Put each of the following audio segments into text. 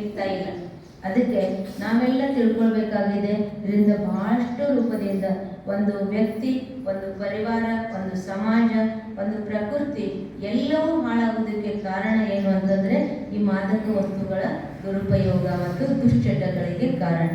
ಇರ್ತಾ ಇಲ್ಲ. ಅದಕ್ಕೆ ನಾವೆಲ್ಲ ತಿಳ್ಕೊಳ್ಬೇಕಾಗಿದೆ. ಇದರಿಂದ ಬಹಳಷ್ಟು ರೂಪದಿಂದ ಒಂದು ವ್ಯಕ್ತಿ, ಒಂದು ಪರಿವಾರ, ಒಂದು ಸಮಾಜ, ಒಂದು ಪ್ರಕೃತಿ ಎಲ್ಲವೂ ಹಾಳಾಗೋದಕ್ಕೆ ಕಾರಣ ಏನು ಅಂತಂದ್ರೆ ಈ ಮಾದಕ ವಸ್ತುಗಳ ದುರುಪಯೋಗ ಮತ್ತು ದುಶ್ಚಟಗಳಿಗೆ ಕಾರಣ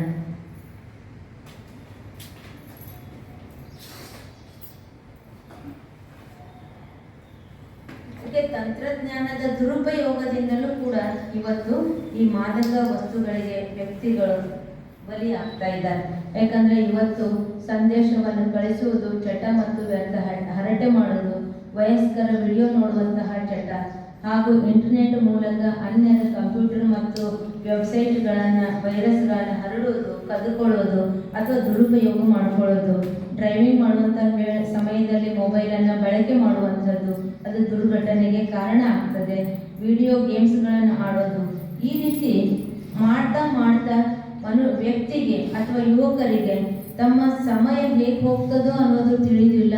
ಇದಕ್ಕೆ ತಂತ್ರಜ್ಞಾನದ ದುರುಪಯೋಗದಿಂದಲೂ ಕೂಡ ಇವತ್ತು ಈ ಮಾದಕ ವಸ್ತುಗಳಿಗೆ ವ್ಯಕ್ತಿಗಳು ಬಲಿ ಆಗ್ತಾ ಇದ್ದಾರೆ. ಯಾಕಂದ್ರೆ ಇವತ್ತು ಸಂದೇಶವನ್ನು ಕಳಿಸುವುದು ಚಟ ಮತ್ತು ವ್ಯರ್ಥ ಹರಟೆ ಮಾಡುವುದು, ವಯಸ್ಕರ ವಿಡಿಯೋ ನೋಡುವಂತಹ ಚಟ ಹಾಗೂ ಇಂಟರ್ನೆಟ್ ಮೂಲಕ ಅನ್ಯರ ಕಂಪ್ಯೂಟರ್ ಮತ್ತು ವೆಬ್ಸೈಟ್ಗಳನ್ನು ವೈರಸ್ಗಳನ್ನು ಹರಡುವುದು ಕದ್ದುಕೊಳ್ಳೋದು ಅಥವಾ ದುರುಪಯೋಗ ಮಾಡಿಕೊಳ್ಳೋದು ಡ್ರೈವಿಂಗ್ ಮಾಡುವಂಥ ಸಮಯದಲ್ಲಿ ಮೊಬೈಲನ್ನು ಬಳಕೆ ಮಾಡುವಂಥದ್ದು ಅದು ದುರ್ಘಟನೆಗೆ ಕಾರಣ ಆಗ್ತದೆ. ವಿಡಿಯೋ ಗೇಮ್ಸ್ಗಳನ್ನು ಆಡೋದು. ಈ ರೀತಿ ಮಾಡ್ತಾ ಮಾಡ್ತಾ ಮನು, ವ್ಯಕ್ತಿಗೆ ಅಥವಾ ಯುವಕರಿಗೆ ತಮ್ಮ ಸಮಯ ಹೇಗೆ ಹೋಗ್ತದೋ ಅನ್ನೋದು ತಿಳಿದಿಲ್ಲ.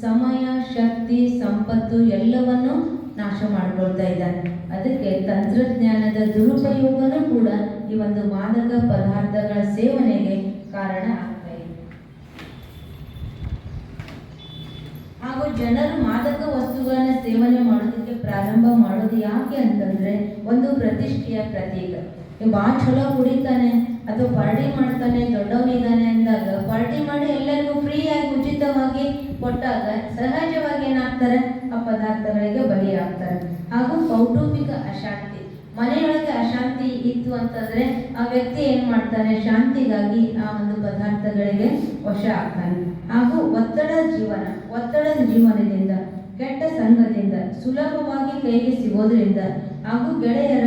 ಸಮಯ, ಶಕ್ತಿ, ಸಂಪತ್ತು ಎಲ್ಲವನ್ನು ನಾಶ ಮಾಡ್ಕೊಳ್ತಾ ಇದ್ದಾನೆ. ಅದಕ್ಕೆ ತಂತ್ರಜ್ಞಾನದ ದುರುಪಯೋಗನೂ ಕೂಡ ಈ ಒಂದು ಮಾದಕ ಪದಾರ್ಥಗಳ ಸೇವನೆಗೆ ಕಾರಣ ಆಗ್ತಾ ಇದೆ. ಹಾಗೂ ಜನರು ಮಾದಕ ವಸ್ತುಗಳನ್ನು ಸೇವನೆ ಮಾಡೋದಕ್ಕೆ ಪ್ರಾರಂಭ ಮಾಡೋದು ಯಾಕೆ ಅಂತಂದ್ರೆ ಒಂದು ಪ್ರತಿಷ್ಠೆಯ ಪ್ರತೀಕ. ಇವ್ ಭಾಳ ಚಲೋ ಕುಡಿತಾನೆ ಅಥವಾ ಪಾರ್ಟಿ ಮಾಡ್ತಾನೆ, ದೊಡ್ಡವನಿದ್ದಾನೆ ಅಂದಾಗ ಪಾರ್ಟಿ ಮಾಡಿ ಎಲ್ಲರಿಗೂ ಫ್ರೀಯಾಗಿ ಉಚಿತವಾಗಿ ಕೊಟ್ಟಾಗ ಸಹಜವಾಗಿ ಏನಾಗ್ತಾರೆ? ಆ ಪದಾರ್ಥಗಳಿಗೆ ಬಲಿಯಾಗ್ತಾರೆ. ಹಾಗೂ ಕೌಟುಂಬಿಕ ಅಶಾಂತಿ. ಮನೆಯೊಳಗೆ ಅಶಾಂತಿ ಇತ್ತು ಅಂತಂದ್ರೆ ಆ ವ್ಯಕ್ತಿ ಏನ್ ಮಾಡ್ತಾನೆ? ಶಾಂತಿಗಾಗಿ ಆ ಒಂದು ಪದಾರ್ಥಗಳಿಗೆ ವಶ ಆಗ್ತಾನೆ. ಹಾಗೂ ಒತ್ತಡ ಜೀವನ, ಒತ್ತಡದ ಜೀವನದಿಂದ ಕೆಟ್ಟ ಸಂಘದಿಂದ, ಸುಲಭವಾಗಿ ಕೈಗೆ ಸಿಗೋದ್ರಿಂದ ಹಾಗೂ ಗೆಳೆಯರ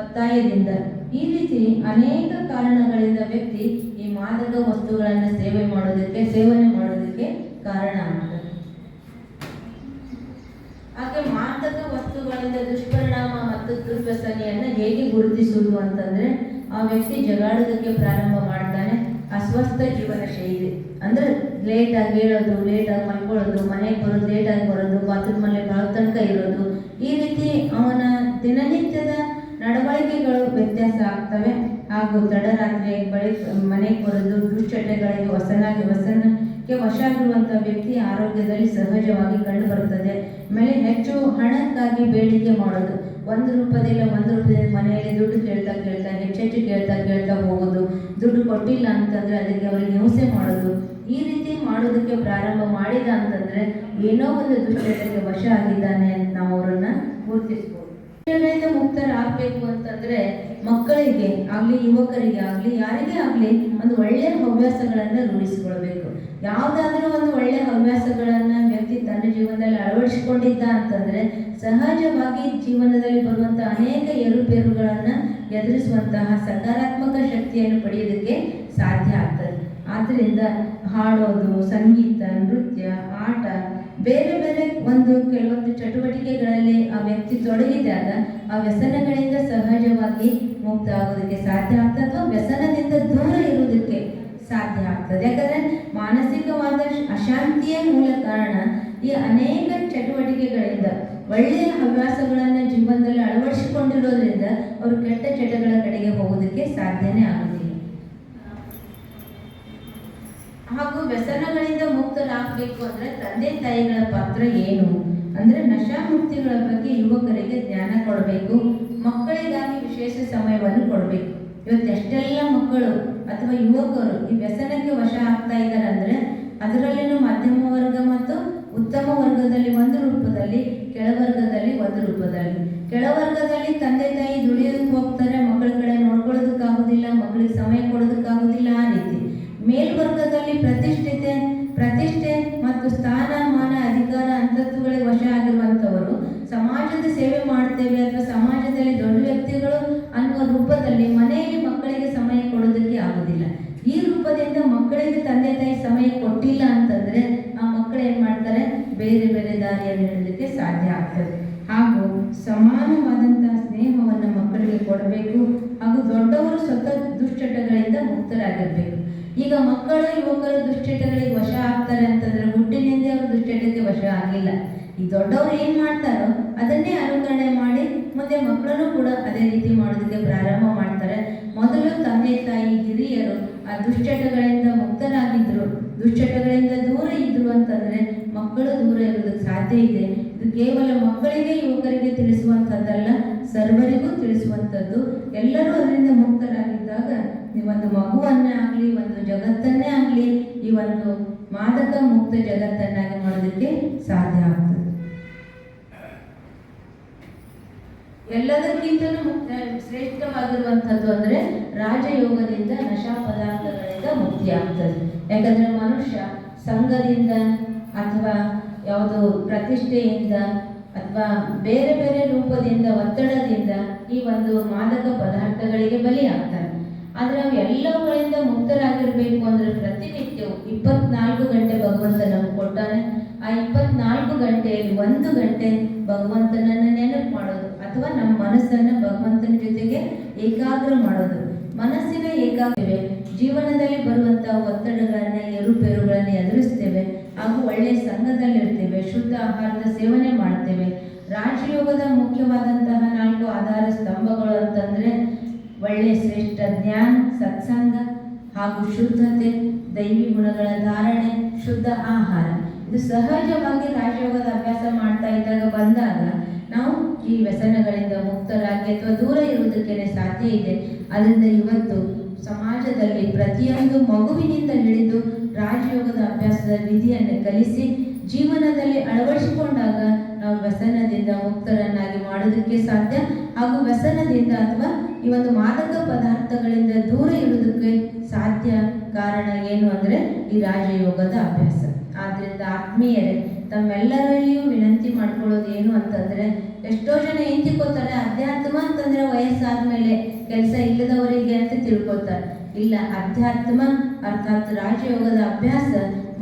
ಒತ್ತಾಯದಿಂದ ಈ ರೀತಿ ಅನೇಕ ಕಾರಣಗಳಿಂದ ವ್ಯಕ್ತಿ ಈ ಮಾದಕ ವಸ್ತುಗಳನ್ನು ಸೇವೆ ಮಾಡೋದಕ್ಕೆ, ಸೇವನೆ ಮಾಡೋದಕ್ಕೆ ಕಾರಣ ಆಗ್ತದೆ ಹಾಗೆ ಮಾದಕ ವಸ್ತುಗಳಿಂದ ದುಷ್ಪರಿಣಾಮ ಮತ್ತು ದುರ್ವ್ಯಸನೆಯನ್ನು ಹೇಗೆ ಗುರುತಿಸುವುದು ಅಂತಂದ್ರೆ, ಆ ವ್ಯಕ್ತಿ ಜಗಾಡೋದಕ್ಕೆ ಪ್ರಾರಂಭ ಮಾಡ್ತಾನೆ. ಅಸ್ವಸ್ಥ ಜೀವನ ಶೈಲಿ. ಅಂದ್ರೆ ಲೇಟ್ ಆಗಿ ಹೇಳೋದು ಲೇಟ್ ಆಗಿ ಮಲ್ಕೊಳ್ಳೋದು, ಮನೆಗೆ ಬರೋದು ಲೇಟ್ ಆಗಿ ಬರೋದು ಬಾತ್ರೂಮಲ್ಲಿ ಬರೋ ತನಕ ಇರೋದು, ಈ ರೀತಿ ಅವನ ದಿನನಿತ್ಯದ ನಡವಳಿಕೆಗಳು ವ್ಯತ್ಯಾಸ ಆಗ್ತವೆ. ಹಾಗೂ ತಡರಾತ್ರಿ ಬಳಿ ಮನೆಗೆ ಬರೋದು ದುಶ್ಚಟಗಳಿಗೆ ಹೊಸನಾಗಿ ವಸನಕ್ಕೆ ವಶ ಆಗಿರುವಂತಹ ವ್ಯಕ್ತಿ ಆರೋಗ್ಯದಲ್ಲಿ ಸಹಜವಾಗಿ ಕಂಡು ಬರುತ್ತದೆ. ಆಮೇಲೆ ಹೆಚ್ಚು ಹಣಕ್ಕಾಗಿ ಬೇಡಿಕೆ ಮಾಡೋದು. ಒಂದು ರೂಪದಿಂದ ಒಂದು ರೂಪದಿಂದ ಮನೆಯಲ್ಲಿ ದುಡ್ಡು ಕೇಳ್ತಾ ಕೇಳ್ತಾ, ಹೆಚ್ಚೆಚ್ಚು ಕೇಳ್ತಾ ಕೇಳ್ತಾ ಹೋಗೋದು. ದುಡ್ಡು ಕೊಟ್ಟಿಲ್ಲ ಅಂತಂದ್ರೆ ಅದಕ್ಕೆ ಅವರಿಗೆ ಹಿಂಸೆ ಮಾಡೋದು. ಈ ರೀತಿ ಮಾಡೋದಕ್ಕೆ ಪ್ರಾರಂಭ ಮಾಡಿದ ಅಂತಂದ್ರೆ ಏನೋ ಒಂದು ದುಶ್ಚಟಕ್ಕೆ ವಶ ಆಗಿದ್ದಾನೆ ಅಂತ ನಾವು ಅವರನ್ನು ಗುರುತಿಸ್ಬೋದು. ಮುಕ್ತರಾಗಬೇಕು ಅಂತಂದ್ರೆ ಮಕ್ಕಳಿಗೆ ಆಗ್ಲಿ, ಯುವಕರಿಗೆ ಆಗ್ಲಿ, ಯಾರಿಗೆ ಆಗ್ಲಿ ಒಂದು ಒಳ್ಳೆಯ ಹವ್ಯಾಸಗಳನ್ನ ರೂಢಿಸಿಕೊಳ್ಬೇಕು. ಯಾವ್ದಾದ್ರೂ ಒಂದು ಒಳ್ಳೆಯ ಹವ್ಯಾಸಗಳನ್ನ ವ್ಯಕ್ತಿ ತನ್ನ ಜೀವನದಲ್ಲಿ ಅಳವಡಿಸಿಕೊಂಡಿದ್ದ ಅಂತಂದ್ರೆ ಸಹಜವಾಗಿ ಜೀವನದಲ್ಲಿ ಬರುವಂತ ಅನೇಕ ಏರುಪೇರುಗಳನ್ನ ಎದುರಿಸುವಂತಹ ಸಕಾರಾತ್ಮಕ ಶಕ್ತಿಯನ್ನು ಪಡೆಯೋದಕ್ಕೆ ಸಾಧ್ಯ ಆಗ್ತದೆ. ಆದ್ದರಿಂದ ಹಾಡೋದು, ಸಂಗೀತ, ನೃತ್ಯ, ಆಟ ಬೇರೆ ಬೇರೆ ಒಂದು ಕೆಲವೊಂದು ಚಟುವಟಿಕೆಗಳಲ್ಲಿ ಆ ವ್ಯಕ್ತಿ ತೊಡಗಿದಾಗ ಆ ವ್ಯಸನಗಳಿಂದ ಸಹಜವಾಗಿ ಮುಕ್ತ ಆಗೋದಕ್ಕೆ ಸಾಧ್ಯ ಆಗ್ತದೆ ಅಥವಾ ವ್ಯಸನದಿಂದ ದೂರ ಇರುವುದಕ್ಕೆ ಸಾಧ್ಯ ಆಗ್ತದೆ. ಯಾಕಂದ್ರೆ ಮಾನಸಿಕವಾದ ಅಶಾಂತಿಯ ಮೂಲ ಕಾರಣ ಈ ಅನೇಕ ಚಟುವಟಿಕೆಗಳಿಂದ ಒಳ್ಳೆಯ ಹವ್ಯಾಸಗಳನ್ನ ಜೀವನದಲ್ಲಿ ಅಳವಡಿಸಿಕೊಂಡಿರೋದ್ರಿಂದ ಅವರು ಕೆಟ್ಟ ಚಟಗಳ ಕಡೆಗೆ ಹೋಗೋದಕ್ಕೆ ಸಾಧ್ಯನೇ ಆಗುದಿಲ್ಲ ಹಾಗೂ ವ್ಯಸನಗಳಿಂದ ಮುಕ್ತರಾಗಬೇಕು ಅಂದ್ರೆ ತಂದೆ ತಾಯಿಗಳ ಪಾತ್ರ ಏನು? ಅಂದ್ರೆ ನಶಾಮುಕ್ತಿಗಳ ಬಗ್ಗೆ ಯುವಕರಿಗೆ ಜ್ಞಾನ ಕೊಡಬೇಕು, ಮಕ್ಕಳಿಗಾಗಿ ವಿಶೇಷ ಸಮಯವನ್ನು ಕೊಡಬೇಕು. ಇವತ್ತೆಷ್ಟೆಲ್ಲ ಮಕ್ಕಳು ಅಥವಾ ಯುವಕರು ಈ ವ್ಯಸನಕ್ಕೆ ವಶ ಆಗ್ತಾ ಇದ್ದಾರೆ ಅಂದ್ರೆ ಅದರಲ್ಲಿನೂ ಮಧ್ಯಮ ವರ್ಗ ಮತ್ತು ಉತ್ತಮ ವರ್ಗದಲ್ಲಿ ಒಂದು ರೂಪದಲ್ಲಿ, ಕೆಳವರ್ಗದಲ್ಲಿ ಒಂದು ರೂಪದಲ್ಲಿ. ಕೆಳವರ್ಗದಲ್ಲಿ ತಂದೆ ತಾಯಿ ದುಡಿಯೋದಕ್ಕೆ ಹೋಗ್ತಾರೆ, ಮಕ್ಕಳ ಕಡೆ ನೋಡ್ಕೊಳ್ಳೋದಕ್ಕಾಗೋದಿಲ್ಲ, ಮಕ್ಕಳಿಗೆ ಸಮಯ ಕೊಡೋದಕ್ಕಾಗೋದಿಲ್ಲ ಆ ರೀತಿ. ಮೇಲ್ವರ್ಗದಲ್ಲಿ ಪ್ರತಿಷ್ಠೆ ಸಮಾಜದ ಸೇವೆ ಮಾಡ್ತೇವೆ ಅಥವಾ ಸಮಾಜದಲ್ಲಿ ದೊಡ್ಡ ವ್ಯಕ್ತಿಗಳು ಅನ್ನುವ ರೂಪದಲ್ಲಿ ಮನೆಯಲ್ಲಿ ಮಕ್ಕಳಿಗೆ ಸಮಯ ಕೊಡೋದಕ್ಕೆ ಆಗೋದಿಲ್ಲ. ಈ ರೂಪದಿಂದ ಮಕ್ಕಳಿಗೆ ತಂದೆ ತಾಯಿ ಸಮಯ ಕೊಟ್ಟಿಲ್ಲ ಅಂತಂದ್ರೆ ಆ ಮಕ್ಕಳು ಏನ್ ಮಾಡ್ತಾರೆ? ಬೇರೆ ಬೇರೆ ದಾರಿಯಲ್ಲಿ ಹೇಳಲಿಕ್ಕೆ ಸಾಧ್ಯ ಆಗ್ತದೆ. ಹಾಗೂ ಸಮಾನವಾದಂತಹ ಸ್ನೇಹವನ್ನು ಮಕ್ಕಳಿಗೆ ಕೊಡಬೇಕು ಹಾಗೂ ದೊಡ್ಡವರು ಸ್ವತಃ ದುಶ್ಚಟಗಳಿಂದ ಮುಕ್ತರಾಗಿರ್ಬೇಕು. ಈಗ ಮಕ್ಕಳು ಯುವಕರು ದುಶ್ಚಟಗಳಿಗೆ ವಶ ಆಗ್ತಾರೆ ಅಂತಂದ್ರೆ ಹುಟ್ಟಿನಿಂದ ಅವರು ದುಶ್ಚಟಕ್ಕೆ ವಶ ಆಗಿಲ್ಲ. ಈ ದೊಡ್ಡವರು ಏನ್ ಮಾಡ್ತಾರೋ ಅದನ್ನೇ ಅನುಕರಣೆ ಮಾಡಿ ಮುಂದೆ ಮಕ್ಕಳನ್ನು ಕೂಡ ಅದೇ ರೀತಿ ಮಾಡೋದಕ್ಕೆ ಪ್ರಾರಂಭ ಮಾಡ್ತಾರೆ ಆ ದುಶ್ಚಟಗಳಿಂದ ಮುಕ್ತರಾಗಿದ್ದರು ದುಶ್ಚಟಗಳಿಂದ ದೂರ ಇದ್ರು ಅಂತಂದ್ರೆ ಮಕ್ಕಳು ದೂರ ಇರೋದಕ್ಕೆ ಸಾಧ್ಯ ಇದೆ. ಇದು ಕೇವಲ ಮಕ್ಕಳಿಗೆ ಯುವಕರಿಗೆ ತಿಳಿಸುವಂಥದ್ದಲ್ಲ, ಸರ್ವರಿಗೂ ತಿಳಿಸುವಂಥದ್ದು. ಎಲ್ಲರೂ ಅದರಿಂದ ಮುಕ್ತರಾಗಿದ್ದಾಗ ಒಂದು ಮಗುವನ್ನೇ ಆಗಲಿ ಒಂದು ಜಗತ್ತನ್ನೇ ಆಗಲಿ, ಈ ಒಂದು ಮಾದಕ ಮುಕ್ತ ಜಗತ್ತನ್ನಾಗಿ ಮಾಡೋದಕ್ಕೆ ಸಾಧ್ಯ ಆಗ್ತದೆ. ಎಲ್ಲದಕ್ಕಿಂತಲೂ ಮುಕ್ತ, ಶ್ರೇಷ್ಠವಾಗಿರುವಂಥದ್ದು ಅಂದರೆ ರಾಜಯೋಗದಿಂದ ನಶಾ ಪದಾರ್ಥಗಳಿಂದ ಮುಕ್ತಿ ಆಗ್ತದೆ ಯಾಕಂದ್ರೆ ಮನುಷ್ಯ ಸಂಘದಿಂದ ಅಥವಾ ಯಾವುದು ಪ್ರತಿಷ್ಠೆಯಿಂದ ಅಥವಾ ಬೇರೆ ಬೇರೆ ರೂಪದಿಂದ, ಒತ್ತಡದಿಂದ ಈ ಒಂದು ಮಾದಕ ಪದಾರ್ಥಗಳಿಗೆ ಬಲಿಯಾಗ್ತಾನೆ. ಆದರೆ ನಾವು ಎಲ್ಲವುಗಳಿಂದ ಮುಕ್ತರಾಗಿರ್ಬೇಕು ಅಂದ್ರೆ ಪ್ರತಿನಿತ್ಯವು ಇಪ್ಪತ್ನಾಲ್ಕು ಗಂಟೆ ಭಗವಂತ ನಮ್ಗೆ ಕೊಟ್ಟಾನೆ. ಆ ಇಪ್ಪತ್ನಾಲ್ಕು ಗಂಟೆಯಲ್ಲಿ ಒಂದು ಗಂಟೆ ಭಗವಂತನನ್ನ ನೆನಪು ಮಾಡೋದು ಅಥವಾ ನಮ್ಮ ಮನಸ್ಸನ್ನ ಭಗವಂತನ ಜೊತೆಗೆ ಏಕಾಗ್ರ ಮಾಡೋದು. ಮನಸ್ಸಿನ ಏಕಾಗ್ರತೆ, ಜೀವನದಲ್ಲಿ ಬರುವಂತಹ ಒತ್ತಡಗಳನ್ನ ಏರುಪೇರುಗಳನ್ನ ಎದುರಿಸ್ತೇವೆ ಹಾಗೂ ಒಳ್ಳೆಯ ಸಂಘದಲ್ಲಿರ್ತೇವೆ, ಶುದ್ಧ ಆಹಾರದ ಸೇವನೆ ಮಾಡ್ತೇವೆ. ರಾಜಯೋಗದ ಮುಖ್ಯವಾದಂತಹ ನಾಲ್ಕು ಆಧಾರ ಸ್ತಂಭಗಳು ಅಂತಂದ್ರೆ ಒಳ್ಳೆ ಶ್ರೇಷ್ಠ ಜ್ಞಾನ, ಸತ್ಸಂಗ ಹಾಗೂ ಶುದ್ಧತೆ, ದೈವಿ ಗುಣಗಳ ಧಾರಣೆ, ಶುದ್ಧ ಆಹಾರ. ಇದು ಸಹಜವಾಗಿ ರಾಜಯೋಗದ ಅಭ್ಯಾಸ ಮಾಡ್ತಾ ಇದ್ದಾಗ ಬಂದಾಗ ನಾವು ಈ ವ್ಯಸನಗಳಿಂದ ಮುಕ್ತರಾಗಿ ಅಥವಾ ದೂರ ಇರುವುದಕ್ಕೆ ಸಾಧ್ಯ ಇದೆ. ಅದರಿಂದ ಇವತ್ತು ಸಮಾಜದಲ್ಲಿ ಪ್ರತಿಯೊಂದು ಮಗುವಿನಿಂದ ಹಿಡಿದು ರಾಜಯೋಗದ ಅಭ್ಯಾಸದ ವಿಧಿಯನ್ನು ಕಲಿಸಿ ಜೀವನದಲ್ಲಿ ಅಳವಡಿಸಿಕೊಂಡಾಗ ನಾವು ವ್ಯಸನದಿಂದ ಮುಕ್ತರನ್ನಾಗಿ ಮಾಡೋದಕ್ಕೆ ಸಾಧ್ಯ ಹಾಗೂ ವ್ಯಸನದಿಂದ ಅಥವಾ ಈ ಒಂದು ಮಾದಕ ಪದಾರ್ಥಗಳಿಂದ ದೂರ ಇರುವುದಕ್ಕೆ ಸಾಧ್ಯ ಕಾರಣ ಏನು ಅಂದರೆ ಈ ರಾಜಯೋಗದ ಅಭ್ಯಾಸ. ಆದ್ದರಿಂದ ಆತ್ಮೀಯರೇ, ತಮ್ಮೆಲ್ಲರಲ್ಲಿಯೂ ವಿನಂತಿ ಮಾಡ್ಕೊಳ್ಳೋದು ಏನು ಅಂತಂದರೆ, ಎಷ್ಟೋ ಜನ ಎಂತಿಕೋತಾರೆ ಅಧ್ಯಾತ್ಮ ಅಂತಂದರೆ ವಯಸ್ಸಾದ ಮೇಲೆ ಕೆಲಸ ಇಲ್ಲದವರಿಗೆ ಅಂತ ತಿಳ್ಕೊತಾರೆ ಇಲ್ಲ, ಅಧ್ಯಾತ್ಮ ಅರ್ಥಾತ್ ರಾಜಯೋಗದ ಅಭ್ಯಾಸ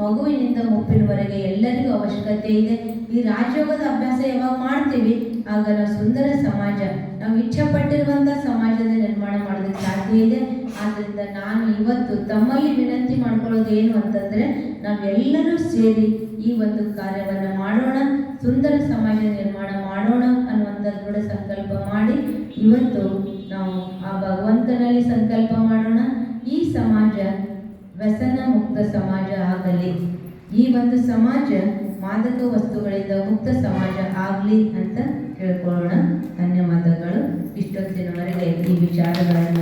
ಮಗುವಿನಿಂದ ಮುಪ್ಪಿನವರೆಗೆ ಎಲ್ಲರಿಗೂ ಅವಶ್ಯಕತೆ ಇದೆ. ಈ ರಾಜಯೋಗದ ಅಭ್ಯಾಸ ಯಾವಾಗ ಮಾಡ್ತೀವಿ? ಆಗ ನಾವು ಸುಂದರ ಸಮಾಜ, ನಾವು ಇಚ್ಛೆ ಪಟ್ಟಿರುವಂತ ಸಮಾಜದ ನಿರ್ಮಾಣ ಮಾಡೋದಕ್ಕೆ ಸಾಧ್ಯ ಇದೆ. ಆದ್ರಿಂದ ನಾನು ಇವತ್ತು ತಮ್ಮಲ್ಲಿ ವಿನಂತಿ ಮಾಡ್ಕೊಳ್ಳೋದು ಏನು ಅಂತಂದ್ರೆ, ನಾವೆಲ್ಲರೂ ಸೇರಿ ಈ ಒಂದು ಕಾರ್ಯವನ್ನು ಮಾಡೋಣ, ಸುಂದರ ಸಮಾಜ ನಿರ್ಮಾಣ ಮಾಡೋಣ ಅನ್ನುವಂಥ ದೃಢ ಸಂಕಲ್ಪ ಮಾಡಿ, ಇವತ್ತು ನಾವು ಆ ಭಗವಂತನಲ್ಲಿ ಸಂಕಲ್ಪ ಮಾಡೋಣ. ವ್ಯಸನ ಮುಕ್ತ ಸಮಾಜ ಆಗಲಿ. ಈ ಒಂದು ಸಮಾಜ ಮಾದಕ ವಸ್ತುಗಳಿಂದ ಮುಕ್ತ ಸಮಾಜ ಆಗಲಿ ಅಂತ ಹೇಳ್ಕೊಳ್ಳೋಣ. ಧನ್ಯವಾದಗಳು. ಇಷ್ಟೊತ್ತಿನವರೆಗೆ ಈ ವಿಚಾರಗಳನ್ನು